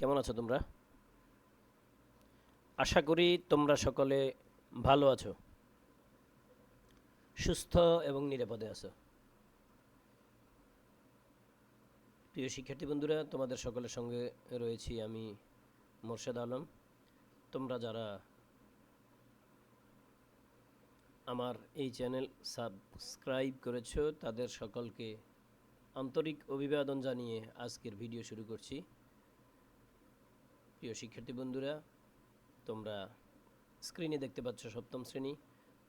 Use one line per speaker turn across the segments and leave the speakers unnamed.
কেমন আছো তোমরা? আশা করি তোমরা সকলে ভালো আছো, সুস্থ এবং নিরাপদে আছো। প্রিয় শিক্ষার্থী বন্ধুরা, তোমাদের সকলের সঙ্গে রয়েছি আমি মোর্শেদ আলম। তোমরা যারা আমার এই চ্যানেল সাবস্ক্রাইব করেছ, তাদের সকলকে আন্তরিক অভিবাদন জানিয়ে আজকের ভিডিও শুরু করছি। প্রিয় শিক্ষার্থী বন্ধুরা, তোমরা স্ক্রিনে দেখতে পাচ্ছ সপ্তম শ্রেণি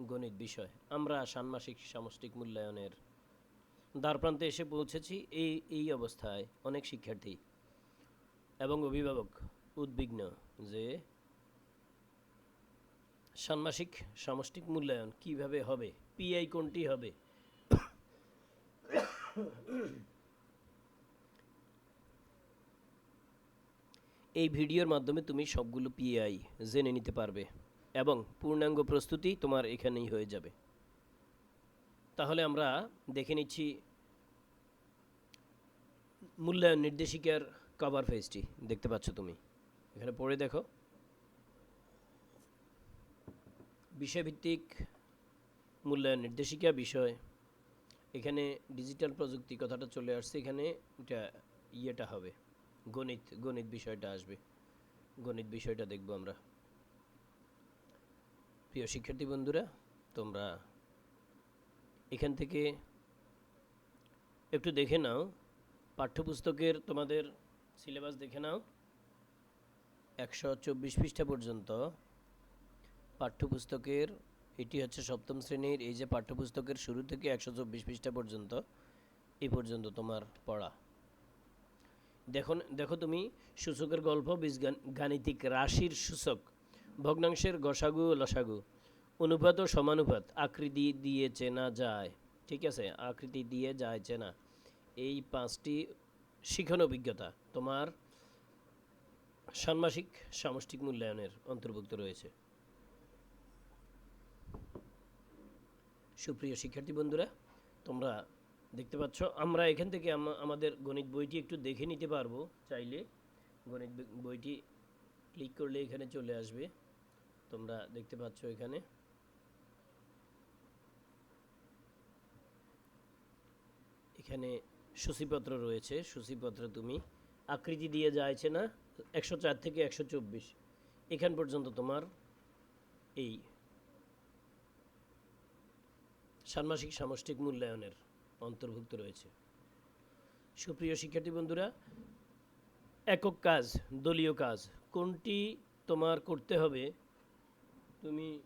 গণিত বিষয়। আমরা ষান্মাসিক সামষ্টিক মূল্যায়নের দ্বারপ্রান্তে এসে পৌঁছেছি। এই এই অবস্থায় অনেক শিক্ষার্থী এবং অভিভাবক উদ্বিগ্ন যে ষান্মাসিক সামষ্টিক মূল্যায়ন কীভাবে হবে পিআই কোনটি হবে? এই ভিডিওর মাধ্যমে তুমি সবগুলো পিআই জেনে নিতে পারবে এবং পূর্ণাঙ্গ প্রস্তুতি তোমার এখানেই হয়ে যাবে। তাহলে আমরা দেখে নিচ্ছি মূল্যায়ন নির্দেশিকার কভার পেজটি দেখতে পাচ্ছ তুমি। এখানে পড়ে দেখো। বিষয়ভিত্তিক মূল্যায়ন নির্দেশিকা বিষয়। এখানে ডিজিটাল প্রযুক্তি কথাটা চলে আসছে। এখানে এটা ইয়েটা হবে। গণিত গণিত বিষয়টা আসবে। গণিত বিষয়টা দেখব আমরা। প্রিয় শিক্ষার্থী বন্ধুরা, তোমরা এখান থেকে একটু দেখে নাও। পাঠ্যপুস্তকের তোমাদের সিলেবাস দেখে নাও। একশো চব্বিশ পৃষ্ঠা পর্যন্ত পাঠ্যপুস্তকের, এটি হচ্ছে সপ্তম শ্রেণির, এই যে পাঠ্যপুস্তকের শুরু থেকে একশো চব্বিশ পৃষ্ঠা পর্যন্ত, এই পর্যন্ত তোমার পড়া। দেখো দেখো তুমি সূচকের গল্প, বীজগান, গাণিতিক রাশির সূচক, ভগ্নাংশের গসাগু লসাগু, অনুপাত ও সমানুপাত, আকৃতি দিয়ে চেনা যায়, ঠিক আছে? আকৃতি দিয়ে যায় চেনা। এই পাঁচটি শিখন অভিজ্ঞতা তোমার ষান্মাসিক সামষ্টিক মূল্যায়নের অন্তর্ভুক্ত রয়েছে। সুপ্রিয় শিক্ষার্থী বন্ধুরা, তোমরা দেখতে পাচ্ছ, আমরা এখান থেকে আমাদের গণিত বইটি একটু দেখে নিতে পারব চাইলে। গণিত বই- বইটি ক্লিক করলে এখানে চলে আসবে। তোমরা দেখতে পাচ্ছ এখানে। এখানে সূচিপত্র রয়েছে। সূচিপত্র তুমি আকৃতি দিয়ে যাচ্ছে না, একশো চার থেকে একশো চব্বিশ। এখান পর্যন্ত তোমার এই ষান্মাসিক সামষ্টিক মূল্যায়নের অন্তর্ভুক্ত রয়েছে। সুপ্রিয় শিক্ষার্থী বন্ধুরা, একক কাজ, দলীয় কাজ, কোনটি তোমার করতে হবে? তুমি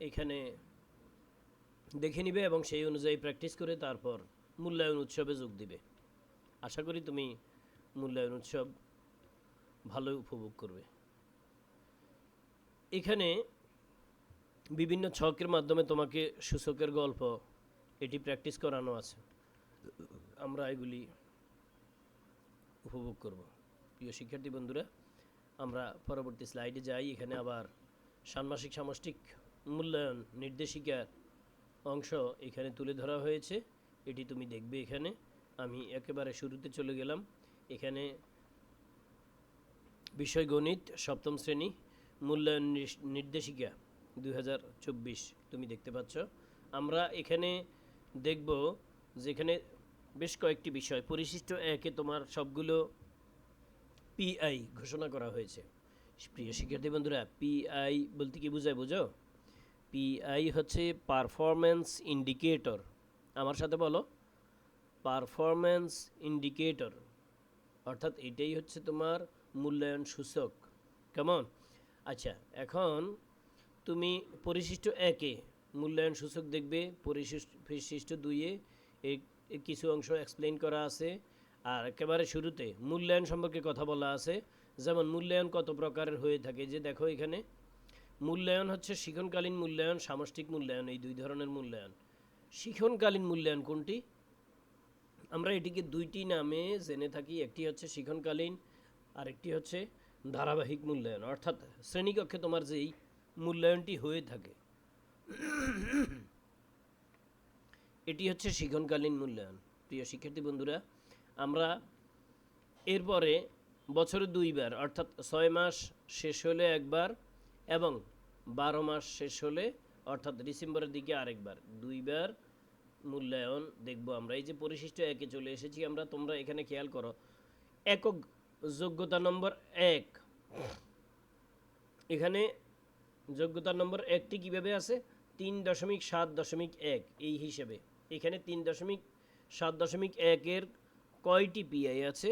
এখানে দেখে নিবে এবং সেই অনুযায়ী প্র্যাকটিস করে তারপর মূল্যায়ন উৎসবে যোগ দিবে। আশা করি তুমি মূল্যায়ন উৎসব ভালো উপভোগ করবে। এখানে বিভিন্ন ছকের মাধ্যমে তোমাকে সূচকের গল্প এটি প্র্যাকটিস করানো আছে। আমরা এগুলি উপভোগ করব। প্রিয় শিক্ষার্থী বন্ধুরা, আমরা পরবর্তী স্লাইডে যাই। এখানে আবার ষান্মাসিক সামষ্টিক মূল্যায়ন নির্দেশিকার অংশ এখানে তুলে ধরা হয়েছে। এটি তুমি দেখবে এখানে। আমি একেবারে শুরুতে চলে গেলাম। এখানে বিষয় গণিত সপ্তম শ্রেণি মূল্যায়ন নির্দেশিকা দুই হাজার চব্বিশ তুমি দেখতে পাচ্ছ। আমরা এখানে দেখব যেখানে বেশ কয়েকটি বিষয়। পরিশিষ্ট একে তোমার সবগুলো পিআই ঘোষণা করা হয়েছে। প্রিয় শিক্ষার্থী বন্ধুরা পিআই বলতে কি বোঝায় বোঝো? পিআই হচ্ছে পারফরম্যান্স ইন্ডিকেটর আমার সাথে বলো। পারফরম্যান্স ইন্ডিকেটর অর্থাৎ এটাই হচ্ছে তোমার মূল্যায়ন সূচক। কেমন আচ্ছা এখন তুমি পরিশিষ্ট একে মূল্যায়ন সূচক দেখবে, পরিশিষ্ট দুইয়ে এই কিছু অংশ এক্সপ্লেইন করা আছে। আর একেবারে শুরুতে মূল্যায়ন সম্পর্কে কথা বলা আছে। যেমন মূল্যায়ন কত প্রকারের হয়ে থাকে, যে দেখো এখানে, মূল্যায়ন হচ্ছে শিখনকালীন মূল্যায়ন, সামষ্টিক মূল্যায়ন, এই দুই ধরনের মূল্যায়ন। শিখনকালীন মূল্যায়ন কোনটি? আমরা এটিকে দুইটি নামে জেনে থাকি, একটি হচ্ছে শিখনকালীন আর একটি হচ্ছে ধারাবাহিক মূল্যায়ন। অর্থাৎ শ্রেণীকক্ষে তোমার যেই মূল্যায়নটি হয়ে থাকে এটি হচ্ছে শিখনকালীন মূল্যায়ন। প্রিয় শিক্ষার্থী বন্ধুরা, আমরা এরপরে বছরে দুইবার, অর্থাৎ ছয় মাস শেষ হলে একবার এবং বারো মাস শেষ হলে, অর্থাৎ ডিসেম্বরের দিকে আরেকবার। দুইবার মূল্যায়ন দেখব আমরা। এই যে পরিশিষ্ট একে চলে এসেছি আমরা, তোমরা এখানে খেয়াল করো। একক যোগ্যতা নম্বর এক। এখানে যোগ্যতা নম্বর একটি কীভাবে আছে? তিন দশমিক সাত দশমিক এক এই হিসেবে। এখানে তিন দশমিক সাত দশমিক একের কয়টি পিআই আছে?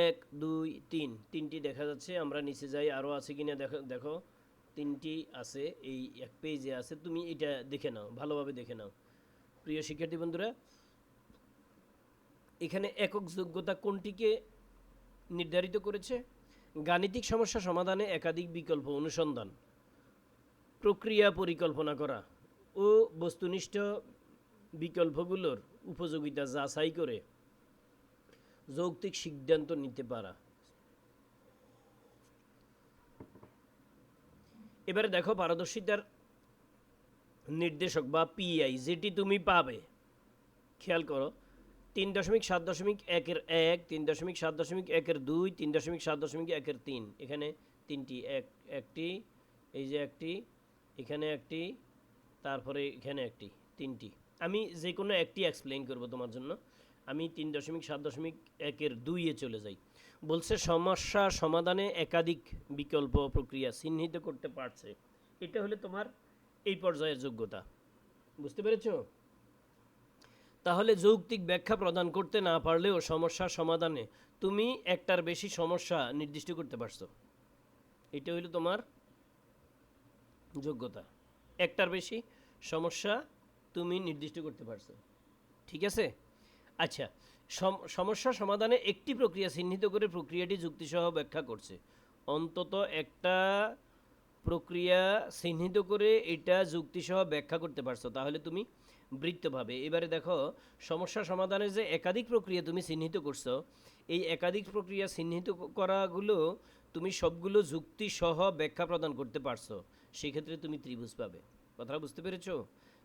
এক, দুই, তিন। তিনটি দেখা যাচ্ছে, আমরা নিচে যাই আরও আছে কিনা দেখো দেখো। তিনটি আছে, এই এক পেজে আছে। তুমি এটা দেখে নাও, ভালোভাবে দেখে নাও। প্রিয় শিক্ষার্থী বন্ধুরা, এখানে একক যোগ্যতা কোনটিকে নির্ধারিত করেছে? গাণিতিক সমস্যা সমাধানে একাধিক বিকল্প অনুসন্ধান। প্রক্রিয়া পরিকল্পনা করা ও বস্তুনিষ্ঠ বিকল্পগুলোর উপযোগিতা যাচাই করে যৌক্তিক সিদ্ধান্ত নিতে পারা। এবারে দেখো পারদর্শিতার নির্দেশক বা পিআই যেটি তুমি পাবে। খেয়াল করো, তিন দশমিক সাত দশমিক একের এক, তিন দশমিক সাত দশমিক একের দুই, তিন দশমিক সাত দশমিক একের তিন। এখানে তিনটি, এক, একটি, এই যে একটি এখানে একটি, তারপরে এখানে একটি, তিনটি। আমি যে কোনো একটি এক্সপ্লেইন করব তোমার জন্য। আমি তিন দশমিক, সাত দশমিক একের দুইয়ে চলে যাই। বলছে সমস্যা সমাধানে একাধিক বিকল্প প্রক্রিয়া চিহ্নিত করতে পারছে। এটা হলে তোমার এই পর্যায়ের যোগ্যতা। বুঝতে পেরেছ? তাহলে যৌক্তিক ব্যাখ্যা প্রদান করতে না পারলেও সমস্যার সমাধানে তুমি একটার বেশি সমস্যা নির্দিষ্ট করতে পারছ। এটা হইল তোমার যোগ্যতা। একটার বেশি সমস্যা তুমি নির্দিষ্ট করতে পারছ। ঠিক আছে? আচ্ছা সম- সমস্যা সমাধানে একটি প্রক্রিয়া চিহ্নিত করে প্রক্রিয়াটি যুক্তিসহ ব্যাখ্যা করছে। অন্তত একটা প্রক্রিয়া চিহ্নিত করে এটা যুক্তিসহ ব্যাখ্যা করতে পারছ, তাহলে তুমি বৃত্ত পাবে। এবারে দেখো, সমস্যা সমাধানের যে একাধিক প্রক্রিয়া তুমি চিহ্নিত করছ, এই একাধিক প্রক্রিয়া চিহ্নিত করাগুলো তুমি সবগুলো যুক্তিসহ ব্যাখ্যা প্রদান করতে পারছ। সেক্ষেত্রে তুমি ত্রিভুজ পাবে। কথাটা বুঝতে পেরেছ?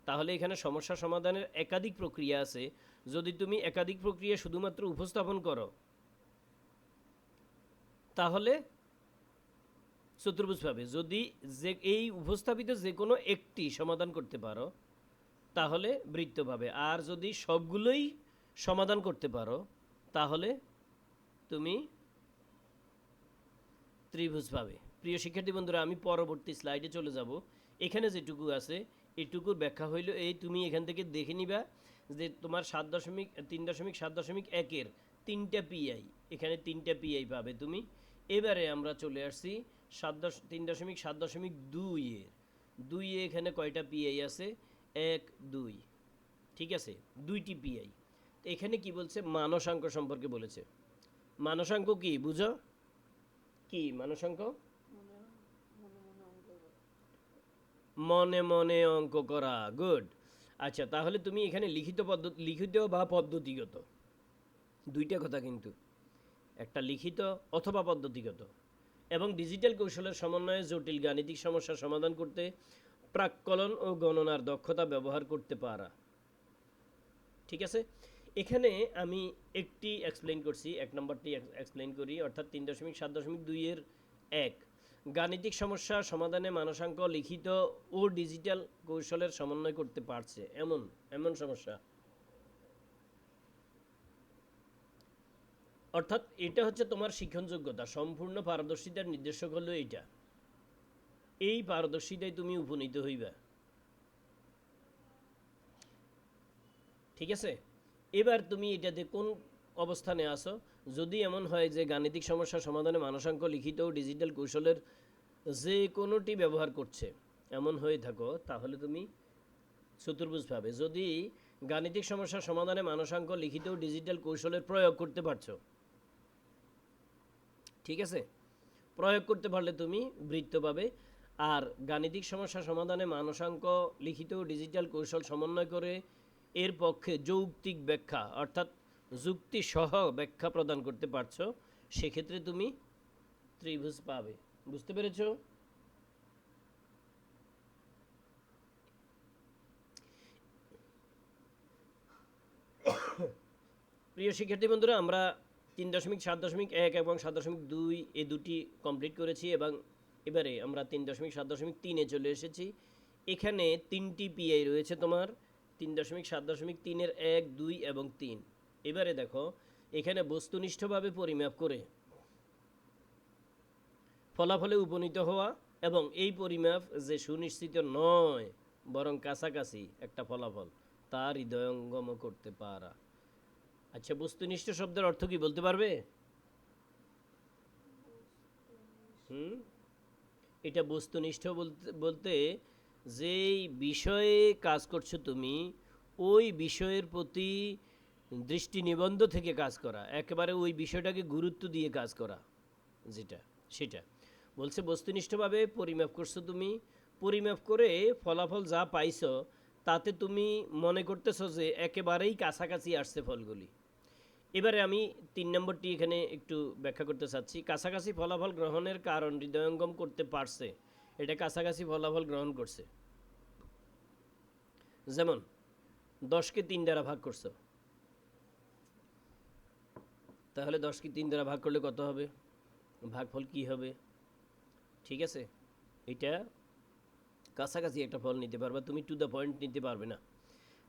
তাহলে এখানে সমস্যা সমাধানের একাধিক প্রক্রিয়া আছে। যদি তুমি একাধিক প্রক্রিয়া শুধুমাত্র উপস্থাপন করো, তাহলে চতুর্ভুজ পাবে। যদি যে, এই উপস্থাপিত যে কোনো একটি সমাধান করতে পারো, তাহলে বৃত্ত পাবে। আর যদি সবগুলোই সমাধান করতে পারো, তাহলে তুমি ত্রিভুজ পাবে। প্রিয় শিক্ষার্থী বন্ধুরা, আমি পরবর্তী স্লাইডে চলে যাব। এখানে যেটুকু আছে, এটুকুর ব্যাখ্যা হইল এই, তুমি এখান থেকে দেখে নিবা যে তোমার সাত দশমিক, তিন দশমিক, সাত দশমিক একের তিনটা পিআই এখানে তিনটা পিআই পাবে তুমি। এবারে আমরা চলে আসছি সাত দশ, তিন দশমিক, সাত দশমিক দুইয়ের দুইয়ে এখানে কয়টা পিআই আছে? এক, দুই। ঠিক আছে? দুইটি পিআই এখানে কি বলছে? মানসাঙ্ক সম্পর্কে বলেছে। মানসাঙ্ক কি, বুঝো? কি মানসাঙ্ক মনে মনে অঙ্ক করা গুড আচ্ছা তাহলে তুমি এখানে লিখিত পদ্ধতি লিখিত বা পদ্ধতিগত? দুইটা কথা কিন্তু। একটা লিখিত অথবা পদ্ধতিগত। এবং ডিজিটাল কৌশলের সমন্বয়ে জটিল গাণিতিক সমস্যার সমাধান করতে প্রাক্কলন ও গণনার দক্ষতা ব্যবহার করতে পারা। ঠিক আছে? এখানে আমি একটি এক্সপ্লেন করছি, এক নম্বরটি এক্সপ্লেন করি, অর্থাৎ তিন দশমিক সাত দশমিক দুইয়ের এক। গাণিতিক সমস্যা সমাধানে মানসাঙ্ক লিখিত ও ডিজিটাল কৌশলের সমন্বয় করতে পারছে। এমন এমন সমস্যা। অর্থাৎ এটা হচ্ছে তোমার শিক্ষণ যোগ্যতা সম্পূর্ণ পারদর্শিতার নির্দেশক হলো এইটা। এই পারদর্শিতায় তুমি উপনীত হইবা। ঠিক আছে? এবার তুমি এটাতে কোন অবস্থানে আসো যদি এমন হয় যে গাণিতিক সমস্যা সমাধানে মানসাঙ্ক, লিখিত ও ডিজিটাল কৌশলের যে কোনোটি ব্যবহার করছে, এমন হয়ে থাকো, তাহলে তুমি চতুর্ভুজ পাবে। যদি গাণিতিক সমস্যা সমাধানে মানসাঙ্ক, লিখিত ও ডিজিটাল কৌশলের প্রয়োগ করতে পারছ, ঠিক আছে? প্রয়োগ করতে পারলে তুমি বৃত্ত পাবে। আর গাণিতিক সমস্যা সমাধানে মানসাঙ্ক, লিখিত ডিজিটাল কৌশল সমন্বয় করে এর পক্ষে যৌক্তিক ব্যাখ্যা, অর্থাৎ যুক্তি সহ ব্যাখ্যা প্রদান করতে পারছ, সেক্ষেত্রে তুমি ত্রিভুজ পাবে। বুঝতে পেরেছ? প্রিয় শিক্ষার্থী বন্ধুরা, আমরা তিন দশমিক, সাত দশমিক, এক এবং সাত দশমিক দুই এ দুটি কমপ্লিট করেছি এবং এবারে আমরা তিন দশমিক, সাত দশমিক তিনে চলে এসেছি। এখানে তিনটি পিআই রয়েছে তোমার, তিন দশমিক, সাত দশমিক তিনের এক, দুই এবং তিন। এবারে দেখো, এখানে বস্তুনিষ্ঠভাবে পরিমাপ করে। ফলাফলে উপনীত হওয়া এবং এই পরিমাপ যে সুনিশ্চিত নয়, বরং কাছাকাছি একটা ফলাফল, তা হৃদয়ঙ্গম করতে পারা। আচ্ছা বস্তুনিষ্ঠ শব্দের অর্থ কি বলতে পারবে? এটা বস্তুনিষ্ঠ বলতে বলতে যেই বিষয়ে কাজ করছ তুমি, ওই বিষয়ের প্রতি দৃষ্টি নিবন্ধ থেকে কাজ করা, একেবারে ওই বিষয়টাকে গুরুত্ব দিয়ে কাজ করা, যেটা, সেটা। বলছে, বস্তুনিষ্ঠভাবে পরিমাপ করছ তুমি। পরিমাপ করে ফলাফল যা পাইছো, তাতে তুমি মনে করতেছো যে একেবারেই কাছাকাছি আসছে ফলগুলি। এবারে আমি তিন নম্বরটি এখানে একটু ব্যাখ্যা করতে চাচ্ছি। কাছাকাছি ফলাফল গ্রহণের কারণ হৃদয়ঙ্গম করতে পারছে, এটা কাছাকাছি ফলাফল গ্রহণ করছে। যেমন, দশকে তিন দ্বারা ভাগ করছ তাহলে দশকে তিন দ্বারা ভাগ করলে কত হবে? ভাগফল কি হবে? ঠিক আছে? এটা কাছাকাছি একটা ফল নিতে পারবা, তুমি টু দ্য পয়েন্ট নিতে পারবে না।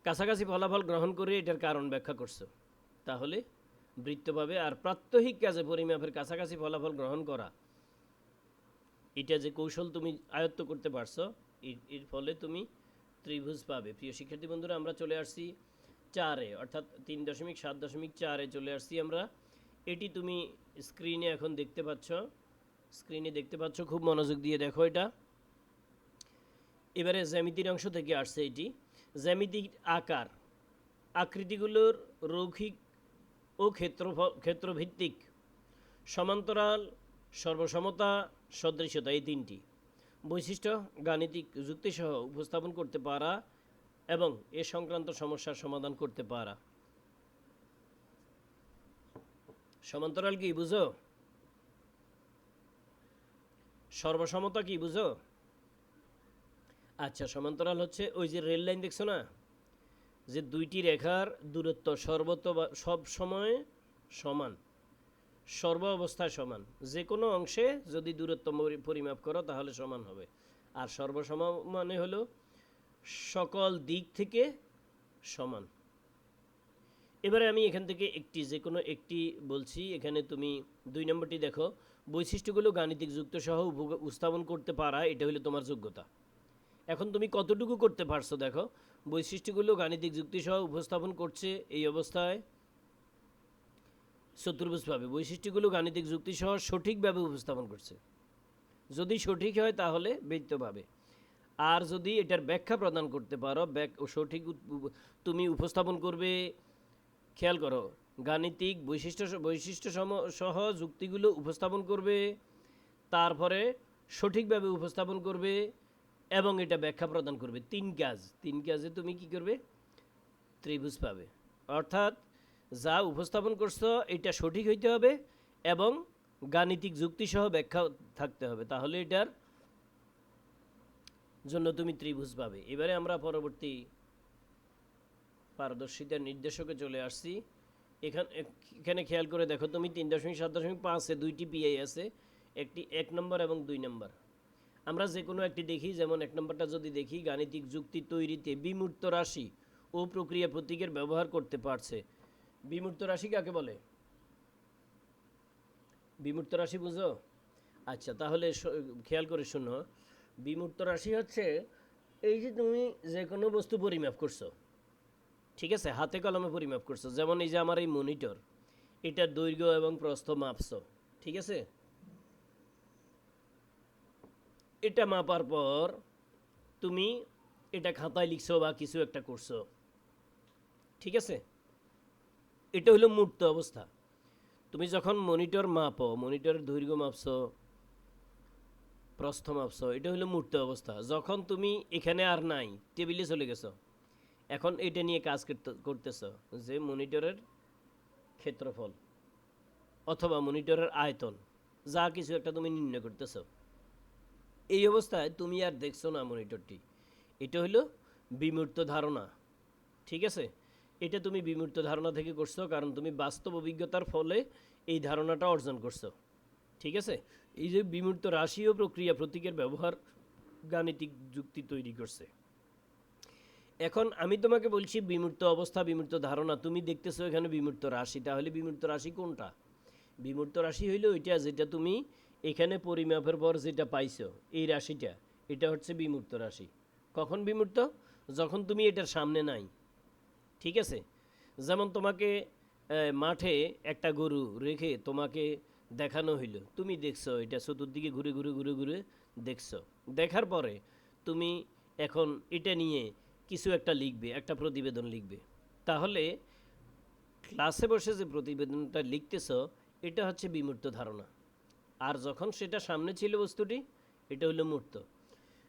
কাছাকাছি ফলাফল গ্রহণ করে এটার কারণ ব্যাখ্যা করছ। তাহলে বৃত্ত পাবে আর প্রাত্যহিক কাজে পরিমাপের কাছাকাছি ফলাফল গ্রহণ করা। এটা যে কৌশল তুমি আয়ত্ত করতে পারছ, এর- এর ফলে তুমি ত্রিভুজ পাবে। প্রিয় শিক্ষার্থী বন্ধুরা, আমরা চলে আসছি চারে, অর্থাৎ তিন দশমিক সাত দশমিক চারে চলে আসছি আমরা এটি তুমি স্ক্রিনে এখন দেখতে পাচ্ছ। স্ক্রিনে দেখতে পাচ্ছ, খুব মনোযোগ দিয়ে দেখো এটা। এবারে জ্যামিতির অংশ থেকে আসছে এটি। জ্যামিতিক আকার, আকৃতিগুলোর রৌখিক ও ক্ষেত্র, ক্ষেত্রভিত্তিক সমান্তরাল, সর্বসমতা সদৃশতা এই তিনটি। বৈশিষ্ট্য, গাণিতিক যুক্তিসহ উপস্থাপন করতে পারা এবং এ সংক্রান্ত সমস্যার সমাধান করতে পারা। সমান্তরাল কি, বুঝো? সর্বসমতা কি, বুঝো? আচ্ছা সমান্তরাল হচ্ছে ওই যে রেল লাইন দেখছ না? যে দুইটি রেখার দূরত্ব সর্বত সব সময় সমান সর্ব অবস্থায় সমান। যে কোনো অংশে যদি দূরত্ব পরিমাপ করো তাহলে সমান হবে। আর সর্বসম মানে হলো সকল দিক থেকে সমান। এবারে আমি এখান থেকে একটি, যে কোনো একটি বলছি। এখানে তুমি দুই নম্বরটি দেখো। বৈশিষ্ট্যগুলো গাণিতিক যুক্ত সহ উপস্থাপন করতে পারা, এটা হলো তোমার যোগ্যতা। এখন তুমি কতটুকু করতে পারছ দেখো। বৈশিষ্ট্যগুলো গাণিতিক যুক্তি সহ উপস্থাপন করছে এই অবস্থায়। চতুর্ভুজ পাবে। বৈশিষ্ট্যগুলো গাণিতিক যুক্তি সহ সঠিকভাবে উপস্থাপন করছে। যদি সঠিক হয় তাহলে পাবে। আর যদি এটার ব্যাখ্যা প্রদান করতে পারো ব্যাক- সঠিক তুমি উপস্থাপন করবে খেয়াল করো, গাণিতিক বৈশিষ্ট্য বৈশিষ্ট্য সহ যুক্তিগুলো উপস্থাপন করবে, তারপরে সঠিকভাবে উপস্থাপন করবে এবং এটা ব্যাখ্যা প্রদান করবে। তিন কাজ। তিন কাজে তুমি কি করবে? ত্রিভুজ পাবে। অর্থাৎ যা উপস্থাপন করছ, এটা সঠিক হইতে হবে এবং গাণিতিক যুক্তিসহ ব্যাখ্যা থাকতে হবে। তাহলে এটার জন্য তুমি ত্রিভুজ পাবে। এবারে আমরা পরবর্তী পারদর্শিতার নির্দেশকে চলে আসছি। এখানে এখানে খেয়াল করে দেখো, তুমি তিন দশমিক, সাত দশমিক পাঁচে দুইটি পিআই আছে একটি এক নম্বর এবং দুই নম্বর। আমরা যে কোনো একটি দেখি, যেমন এক নম্বরটা যদি দেখি, গাণিতিক যুক্তি তৈরিতে বিমূর্ত রাশি ও প্রক্রিয়া প্রতীকের ব্যবহার করতে পারছে। বিমূর্ত রাশি কাকে বলে? বিমূর্ত রাশি বুঝো? আচ্ছা তাহলে খেয়াল করে শোনো। বিমূর্ত রাশি হচ্ছে, এই যে তুমি যে কোনো বস্তু পরিমাপ করছ ঠিক আছে, হাতে কলমে পরিমাপ করছ। যেমন এই যে আমার এই মনিটর এটার দৈর্ঘ্য এবং প্রস্থ মাপছো, ঠিক আছে? এটা মাপার পর তুমি এটা খাতায় লিখছো বা কিছু একটা করছ, ঠিক আছে? এটা হলো মূর্ত অবস্থা। তুমি যখন মনিটর মাপো মনিটরের দৈর্ঘ্য মাপছো, প্রস্থ মাপছো, এটা হলো মূর্ত অবস্থা। যখন তুমি এখানে আর নাই টেবিলে চলে গেছো এখন এটা নিয়ে কাজ করতে- করতেছো যে মনিটরের ক্ষেত্রফল অথবা মনিটরের আয়তন, যা কিছু একটা তুমি নির্ণয় করতেছ। এই অবস্থায় তুমি আর দেখছ না মনিটরটি। এটা হলো বিমূর্ত ধারণা, ঠিক আছে? এটা তুমি বিমূর্ত ধারণা থেকে করছ কারণ তুমি বাস্তব অভিজ্ঞতার ফলে এই ধারণাটা অর্জন করছ, ঠিক আছে? এই যে বিমূর্ত রাশি ও প্রক্রিয়া প্রতীকের ব্যবহার গাণিতিক যুক্তি তৈরি করছে। এখন আমি তোমাকে বলছি বিমূর্ত অবস্থা, বিমূর্ত ধারণা। তুমি দেখতেছো এখানে বিমূর্ত রাশি। তাহলে বিমূর্ত রাশি কোনটা? বিমূর্ত রাশি হইল ওইটা যেটা তুমি এখানে পরিমাপের পর যেটা পাইছো, এই রাশিটা। এটা হচ্ছে বিমূর্ত রাশি। কখন বিমূর্ত? যখন তুমি এটার সামনে নাই। ঠিক আছে? যেমন তোমাকে মাঠে একটা গরু রেখে তোমাকে দেখানো হইল। তুমি দেখছ এটা চতুর্দিকে ঘুরে ঘুরে ঘুরে ঘুরে দেখছ। দেখার পরে তুমি এখন এটা নিয়ে কিছু একটা লিখবে, একটা প্রতিবেদন লিখবে। তাহলে ক্লাসে বসে যে প্রতিবেদনটা লিখতেছ, এটা হচ্ছে বিমূর্ত ধারণা। আর যখন সেটা সামনে ছিল বস্তুটি, এটা হলো মূর্ত।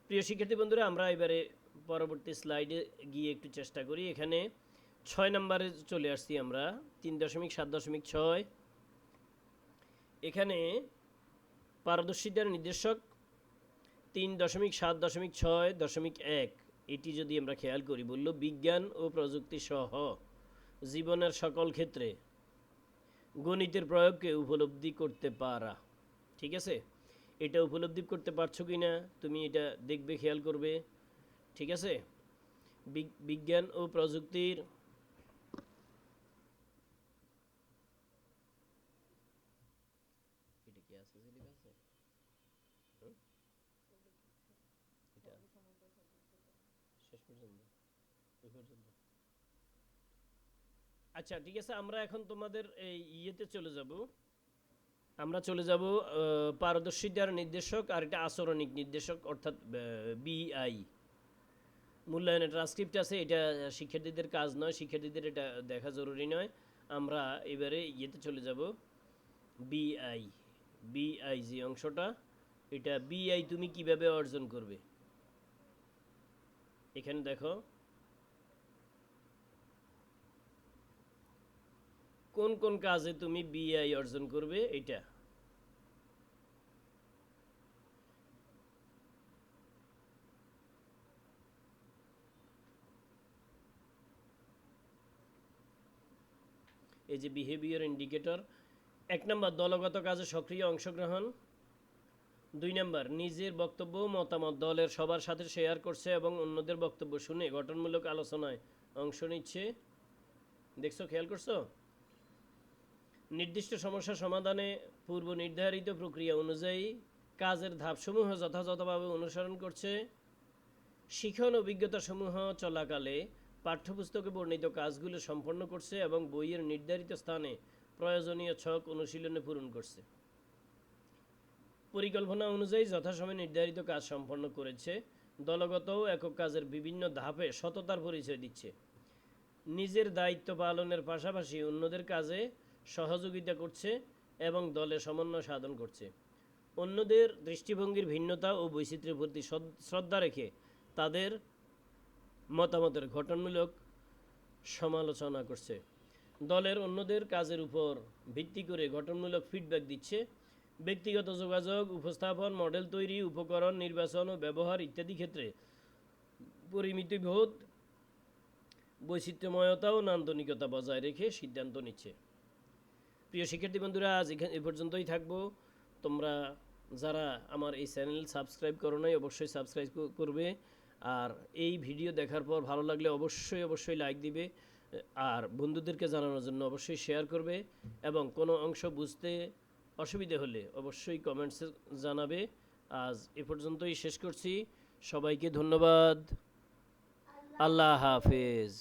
প্রিয় শিক্ষার্থী বন্ধুরা, আমরা এবারে পরবর্তী স্লাইডে গিয়ে একটু চেষ্টা করি। এখানে ছয় নম্বরে চলে আসছি আমরা, তিন দশমিক, সাত দশমিক, ছয়। এখানে পারদর্শিতার নির্দেশক, তিন দশমিক, সাত দশমিক, ছয় দশমিক, এক। এটি যদি আমরা খেয়াল করি, বলল, বিজ্ঞান ও প্রযুক্তি সহ জীবনের সকল ক্ষেত্রে গণিতের প্রয়োগকে উপলব্ধি করতে পারা। ঠিক আছে? এটা উপলব্ধি করতে পারছ কি না? তুমি এটা দেখবে, খেয়াল করবে। ঠিক আছে? বিজ্ঞান ও প্রযুক্তির এটা কি আছে সিলেবাসে হুম? এটা শেষ পর্যন্ত ওই পর্যন্ত আচ্ছা ঠিক আছে, আমরা এখন তোমাদের এই ইয়েতে চলে যাব। আমরা চলে যাব পারদর্শিতার নির্দেশক আর এটা আচরণিক নির্দেশক, অর্থাৎ বিআই মূল্যায়নের ট্রান্সক্রিপ্ট আছে, এটা শিক্ষার্থীদের কাজ নয়, শিক্ষার্থীদের এটা দেখা জরুরি নয়। আমরা এবারে ইয়েতে চলে যাব। বিআই বিআই যে অংশটা, এটা বিআই তুমি কীভাবে অর্জন করবে? এখানে দেখো। কোন কোন কাজে তুমি বিআই অর্জন করবে? এটা এই যে বিহেভিয়ার ইন্ডিকেটর এক নম্বর, দলগত কাজে সক্রিয় অংশগ্রহণ। দুই নম্বর, নিজের বক্তব্য, মতামত দলের সবার সাথে শেয়ার করছে এবং অন্যদের বক্তব্য শুনে গঠনমূলক আলোচনায় অংশ নিচ্ছে। দেখছ, খেয়াল করছ? নির্দিষ্ট সমস্যা সমাধানে পূর্ব নির্ধারিত প্রক্রিয়া অনুযায়ী কাজের ধাপসমূহ যথাযথভাবে অনুসরণ করছে। শিখন অভিজ্ঞতাসমূহ চলাকালে পাঠ্যপুস্তকে বর্ণিত কাজগুলো সম্পন্ন করছে এবং বইয়ের নির্ধারিত স্থানে প্রয়োজনীয় ছক অনুশীলনে পূরণ করছে। পরিকল্পনা অনুযায়ী যথাসময়ে নির্ধারিত কাজ সম্পন্ন করেছে। দলগত একক কাজের বিভিন্ন ধাপে সততার পরিচয় দিচ্ছে। নিজের দায়িত্ব পালনের পাশাপাশি অন্যদের কাজে সহযোগিতা করছে এবং দলে সমন্বয় সাধন করছে। অন্যদের দৃষ্টিভঙ্গির ভিন্নতা ও বৈচিত্র্যের প্রতি শ্রদ্ধা রেখে তাদের মতামতের ঘটনমূলক সমালোচনা করছে। দলের অন্যদের কাজের উপর ভিত্তি করে গঠনমূলক ফিডব্যাক দিচ্ছে। ব্যক্তিগত যোগাযোগ, উপস্থাপন মডেল তৈরি, উপকরণ নির্বাচন ও ব্যবহার ইত্যাদি ক্ষেত্রে পরিমিতিবোধ বৈচিত্র্যময়তা ও নান্দনিকতা বজায় রেখে সিদ্ধান্ত নিচ্ছে। প্রিয় শিক্ষার্থী বন্ধুরা, আজ এখানে এ পর্যন্তই থাকব। তোমরা যারা আমার এই চ্যানেল সাবস্ক্রাইব করো নাই, অবশ্যই সাবস্ক্রাইব করবে। আর এই ভিডিও দেখার পর ভালো লাগলে অবশ্যই অবশ্যই লাইক দিবে। আর বন্ধুদেরকে জানানোর জন্য অবশ্যই শেয়ার করবে। এবং কোনো অংশ বুঝতে অসুবিধে হলে অবশ্যই কমেন্টসে জানাবে। আজ এ পর্যন্তই শেষ করছি। সবাইকে ধন্যবাদ। আল্লাহ হাফেজ।